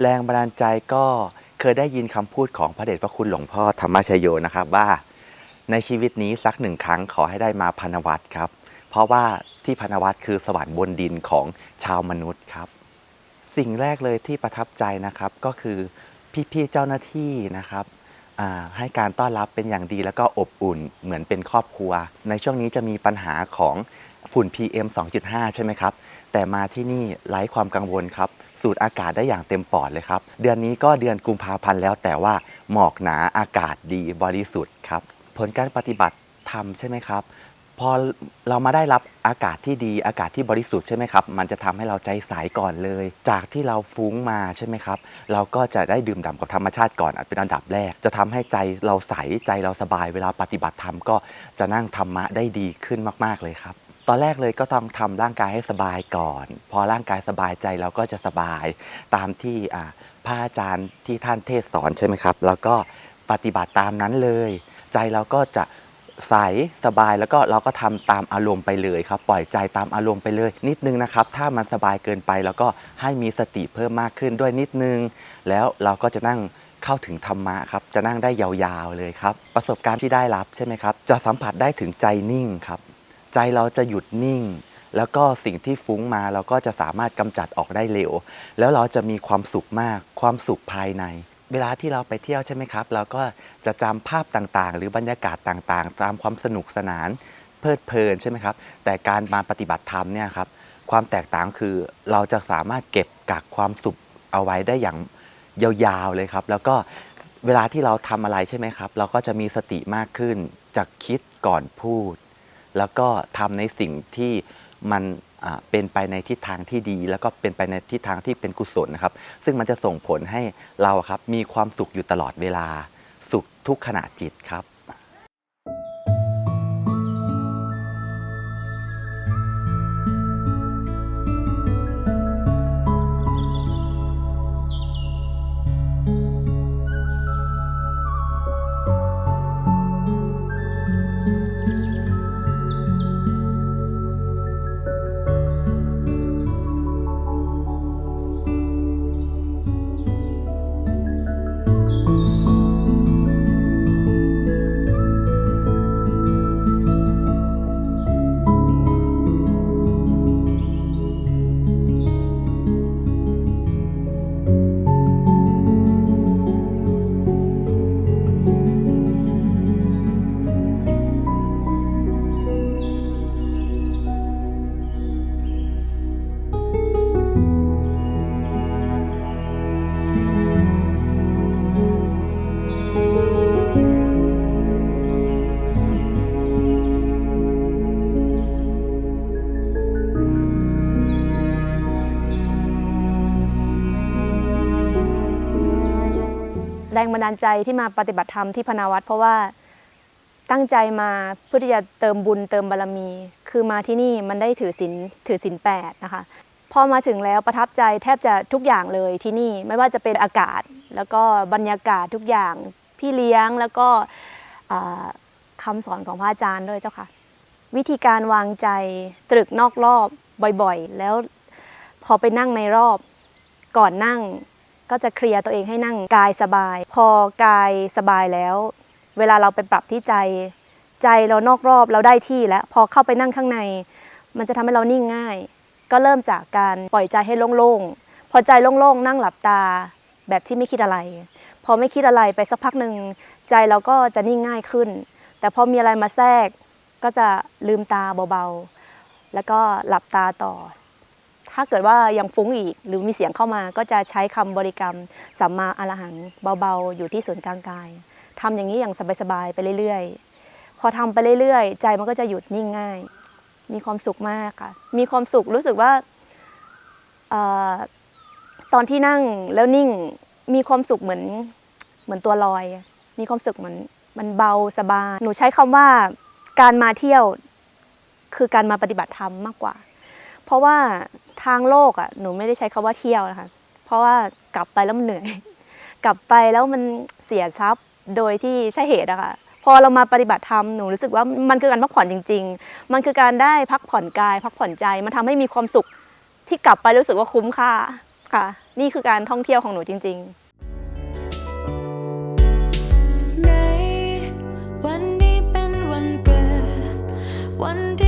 แรงบันดาลใจก็เคยได้ยินคำพูดของพระเดชพระคุณหลวงพ่อธรรมชโยนะครับว่า ในชีวิตนี้สักหนึ่งครั้งขอให้ได้มาพนวัตครับ เพราะว่าที่พนวัตคือสวรรค์บนดินของชาวมนุษย์ครับ สิ่งแรกเลยที่ประทับใจนะครับก็คือพี่ๆเจ้าหน้าที่นะครับให้การต้อนรับเป็นอย่างดีแล้วก็อบอุ่นเหมือนเป็นครอบครัว ในช่วงนี้จะมีปัญหาของฝุ่น PM 2.5 ใช่ไหมครับ แต่มาที่นี่ไร้ความกังวลครับ สูดอากาศได้อย่างเต็มปอดเลยครับ เดือนนี้ก็เดือนกุมภาพันธ์แล้วแต่ว่าหมอกหนาอากาศดีบริสุทธิ์ครับ ผลการปฏิบัติธรรมใช่ไหมครับ พอเรามาได้รับอากาศที่ดีอากาศที่บริสุทธิ์ใช่ไหมครับ มันจะทำให้เราใจใสก่อนเลย จากที่เราฟุ้งมาใช่ไหมครับ เราก็จะได้ดื่มด่ำกับธรรมชาติก่อนอันเป็นอันดับแรก จะทำให้ใจเราใสใจเราสบายเวลาปฏิบัติธรรมก็จะนั่งธรรมะได้ดีขึ้นมาก ๆเลยครับ ตอนแรกเลยก็ต้องทำร่างกายให้สบายก่อน พอร่างกายสบายใจเราก็จะสบายตามที่อ่าพระอาจารย์ที่ท่านเทศสอนใช่ไหมครับ แล้วก็ปฏิบัติตามนั้นเลย ใจเราก็จะใสสบายแล้วก็เราก็ทำตามอารมณ์ไปเลยครับ ปล่อยใจตามอารมณ์ไปเลย นิดนึงนะครับ ถ้ามันสบายเกินไปแล้วก็ให้มีสติเพิ่มมากขึ้นด้วยนิดนึง แล้วเราก็จะนั่งเข้าถึงธรรมะครับ จะนั่งได้ยาวๆเลยครับ ประสบการณ์ที่ได้รับใช่ไหมครับ จะสัมผัสได้ถึงใจนิ่งครับ ใจเราจะหยุดนิ่ง แล้วก็สิ่งที่ฟุ้งมาเราก็จะสามารถกำจัดออกได้เร็ว แล้วเราจะมีความสุขมาก ความสุขภายใน เวลาที่เราไปเที่ยวใช่ไหมครับ เราก็จะจำภาพต่างๆ หรือบรรยากาศต่างๆ ตามความสนุกสนานเพลิดเพลินใช่ไหมครับ แต่การมาปฏิบัติธรรมเนี่ยครับ ความแตกต่างคือเราจะสามารถเก็บกักความสุขเอาไว้ได้อย่างยาวๆเลยครับ แล้วก็เวลาที่เราทำอะไรใช่ไหมครับ เราก็จะมีสติมากขึ้นจะคิดก่อนพูด แล้วก็ทำในสิ่งที่มันเป็นไปในทิศทางที่ดี แล้วก็เป็นไปในทิศทางที่เป็นกุศลนะครับ ซึ่งมันจะส่งผลให้เราครับมีความสุขอยู่ตลอดเวลาสุขทุกขณะจิตครับ รงบันดาลใจที่มาปฏิบัติธรรมที่พนาวัดเพราะว่าตั้งใจมาเพื่อที่จะเติมบุญเติมบารมี คือมาที่นี่มันได้ถือศีลถือศีลแปดนะคะพอมาถึงแล้วประทับใจแทบจะทุกอย่างเลยที่นี่ไม่ว่าจะเป็นอากาศ แล้วก็บรรยากาศทุกอย่างพี่เลี้ยงแล้วก็อ่าคำสอนของพระอาจารย์ด้วยเจ้าค่ะ วิธีการวางใจตรึกนอกรอบบ่อยๆ แล้วพอไปนั่งในรอบก่อนนั่ง ก็จะเคลียร์ตัวเองให้นั่งกายสบาย พอกายสบายแล้ว เวลาเราไปปรับที่ใจ ใจเรานอกรอบเราได้ที่แล้ว พอเข้าไปนั่งข้างใน มันจะทำให้เรานิ่งง่าย ก็เริ่มจากการปล่อยใจให้โล่งๆพอใจโล่งๆนั่งหลับตา แบบที่ไม่คิดอะไร พอไม่คิดอะไรไปสักพักหนึ่งใจเราก็จะนิ่งง่ายขึ้น แต่พอมีอะไรมาแทรกก็จะลืมตาเบาๆ แล้วก็หลับตาต่อ ถ้าเกิดว่ายังฟุ้งอีก หรือมีเสียงเข้ามาก็จะใช้คำบริกรรมสัมมาอรหังเบาๆ อยู่ที่ศูนย์กลางกายทำอย่างนี้อย่างสบายๆไปเรื่อยๆ พอทำไปเรื่อยๆ ใจมันก็จะหยุดนิ่งง่าย มีความสุขมากค่ะ มีความสุขรู้สึกว่าอตอนที่นั่งแล้วนิ่งมีความสุขเหมือนเหมือนตัวลอย มีความสุขเหมือนมันเบาสบาย หนูใช้คำว่าการมาเที่ยวคือการมาปฏิบัติธรรมมากกว่า เพราะว่าทางโลกอะหนูไม่ได้ใช้คาว่าเที่ยวนะคะ เพราะว่ากลับไปแล้วมันเหนื่อย กลับไปแล้วมันเสียทรัพย์โดยที่ใช่เหตุอะค่ะพอเรามาปฏิบัติธรรมหนูรู้สึกว่ามันคือการพักผ่อนจริง ๆ มันคือการได้พักผ่อนกาย พักผ่อนใจมันทำให้มีความสุขที่กลับไปรู้สึกว่าคุ้มค่าค่ะ นี่คือการท่องเที่ยวของหนูจริง ๆวันนี้เป็นวันเกิดวันที่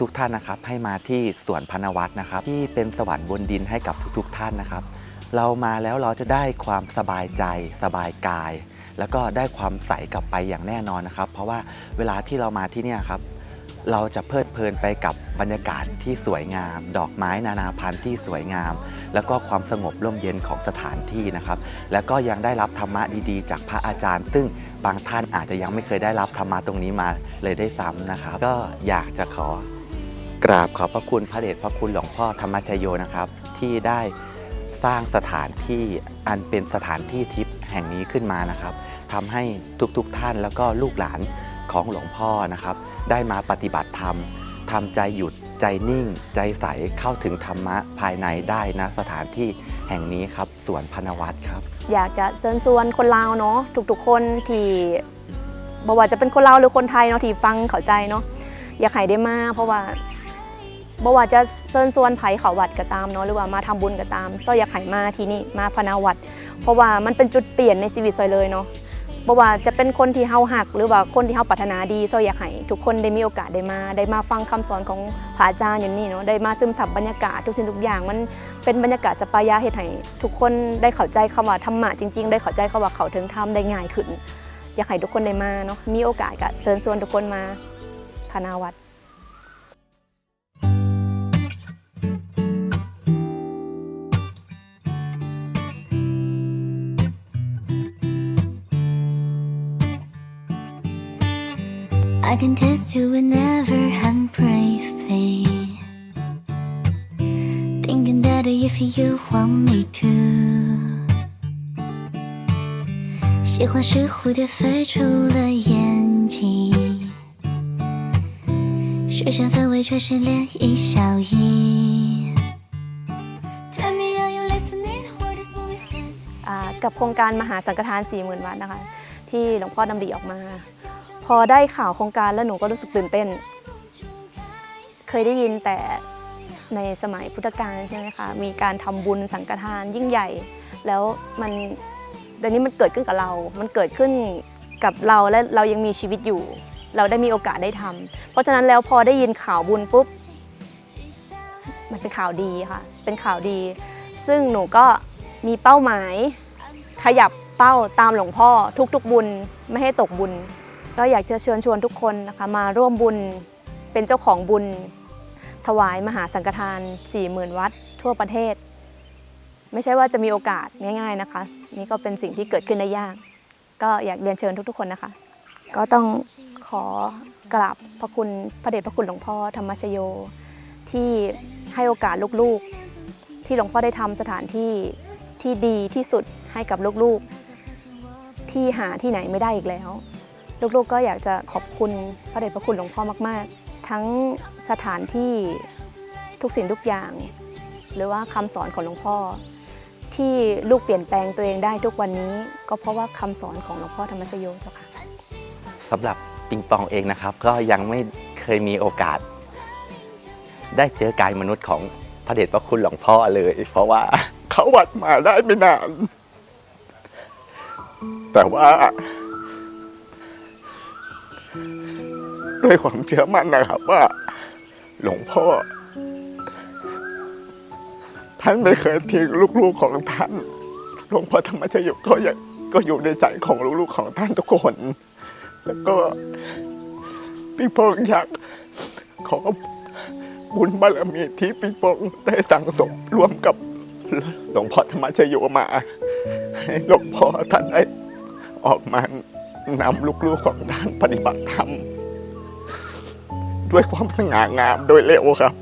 ทุกๆท่านนะครับ ให้มาที่สวนพนวัตนะครับ ที่เป็นสวรรค์บนดินให้กับทุกๆท่านนะครับ เรามาแล้วเราจะได้ความสบายใจ สบายกาย แล้วก็ได้ความใสกลับไปอย่างแน่นอนนะครับ เพราะว่าเวลาที่เรามาที่เนี่ยครับเราจะเพลิดเพลินไปกับบรรยากาศที่สวยงาม ดอกไม้นานาพันธุ์ที่สวยงาม แล้วก็ความสงบร่มเย็นของสถานที่นะครับ แล้วก็ยังได้รับธรรมะดีๆ จากพระอาจารย์ ซึ่งบางท่านอาจจะยังไม่เคยได้รับธรรมะตรงนี้มาเลยได้ซ้ำนะครับ ก็อยากจะขอ กราบขอบพระคุณพระเดชพระคุณหลวงพ่อธรรมชโยนะครับ ที่ได้สร้างสถานที่อันเป็นสถานที่ทิพย์แห่งนี้ขึ้นมานะครับทำให้ทุกๆท่านแล้วก็ลูกหลานของหลวงพ่อนะครับ ได้มาปฏิบัติธรรมทำใจหยุดใจนิ่ง ใจใสเข้าถึงธรรมะภายในได้นะสถานที่แห่งนี้ครับสวนพนวัตครับ อยากจะเชิญชวนคนลาวเนาะทุกๆคนที่บ่ว่าจะเป็นคนลาวหรือคนไทยเนาะที่ฟังเข้าใจเนาะอยากให้ได้มาเพราะว่า บ่ว่าจะเชิญชวนไผเขาวัดก็ตามเนาะหรือว่ามาทำบุญก็ตามก็อยากให้มาที่นี่มาพนาวัด เพราะว่ามันเป็นจุดเปลี่ยนในชีวิตซอยเลยเนาะบ่ว่าจะเป็นคนที่เฮาหัก หรือว่าคนที่เฮาปรารถนาดีซอยอยากให้ทุกคนได้มีโอกาสได้มา ได้มาฟังคำสอนของพระอาจารย์อย่างนี้เนาะได้มาซึมซับบรรยากาศทุกสิ่งทุกอย่างมันเป็นบรรยากาศสปายะเฮ็ดให้ทุกคนได้เข้าใจคำว่าธรรมะจริง ๆ ได้เข้าใจคำว่าเขาถึงธรรมได้ง่ายขึ้น อยากให้ทุกคนได้มาเนาะมีโอกาสก็เชิญชวนทุกคนมาพนาวัด I can taste you whenever I'm breathing. Thinking that if you want me to，喜欢是蝴蝶飞出了眼睛，视线范围却是涟漪效应。Tell me are you listening? What is moving fast? อ่ากับโครงการมหาสังฆทาน 40,000 วัตต์นะคะ ที่หลวงพ่อดำริออกมา พ อได้ข่าวโครงการแล้วหนูก็รู้สึกตื่นเต้น เคยได้ยินแต่ในสมัยพุทธกาลใช่ไหมคะ มีการทำบุญสังฆทานยิ่งใหญ่ แล้วมันเดี๋ยวนี้มันเกิดขึ้นกับเรา มันเกิดขึ้นกับเราและเรายังมีชีวิตอยู่ เราได้มีโอกาสได้ทำเพราะฉะนั้นแล้วพอได้ยินข่าวบุญปุ๊บ มันเป็นข่าวดีค่ะ เป็นข่าวดี ซึ่งหนูก็มีเป้าหมาย ขยับเป้าตามหลวงพ่อทุกๆบุญไม่ให้ตกบุญ ก็อยากจะเชิญชวนทุกคนนะคะมาร่วมบุญเป็นเจ้าของบุญ ถวายมหาสังฆทาน 40,000 วัดทั่วประเทศ ไม่ใช่ว่าจะมีโอกาสง่าย ๆนะคะ นี่ก็เป็นสิ่งที่เกิดขึ้นได้ยาก ก็อยากเรียนเชิญทุกๆคนนะคะ ก็ต้องขอกราบพระคุณพระเดชพระคุณหลวงพ่อธรรมชโย ที่ให้โอกาสลูกๆ ที่หลวงพ่อได้ทำสถานที่ที่ดีที่สุดให้กับลูกๆ ที่หาที่ไหนไม่ได้อีกแล้ว ลูกๆก็อยากจะขอบคุณพระเดชพระคุณหลวงพ่อมากๆ ทั้งสถานที่ทุกสิ่งทุกอย่าง หรือว่าคำสอนของหลวงพ่อ ที่ลูกเปลี่ยนแปลงตัวเองได้ทุกวันนี้ ก็เพราะว่าคำสอนของหลวงพ่อธรรมชโยเจ้าค่ะสำหรับปิงปองเองนะครับ ก็ยังไม่เคยมีโอกาส ได้เจอกายมนุษย์ของพระเดชพระคุณหลวงพ่อเลย เพราะว่าเขาวัดมาได้ไม่นาน แต่ว่า ด้วยความเชื่อมั่นนะครับว่า หลวงพ่อ ท่านไม่เคยทิ้งลูกๆของท่าน หลวงพ่อธรรมชโยก็ยังก็อยู่ในใจของลูกๆของท่านทุกคน แล้วก็พี่พงอยากขอบุญบารมีที่พี่พงได้สั่งสมร่วมกับหลวงพ่อธรรมชโยมา ให้หลวงพ่อท่านได้ออกมานำลูกๆของท่านปฏิบัติธรรม ด้วยความสง่างามโดยเร็วครับ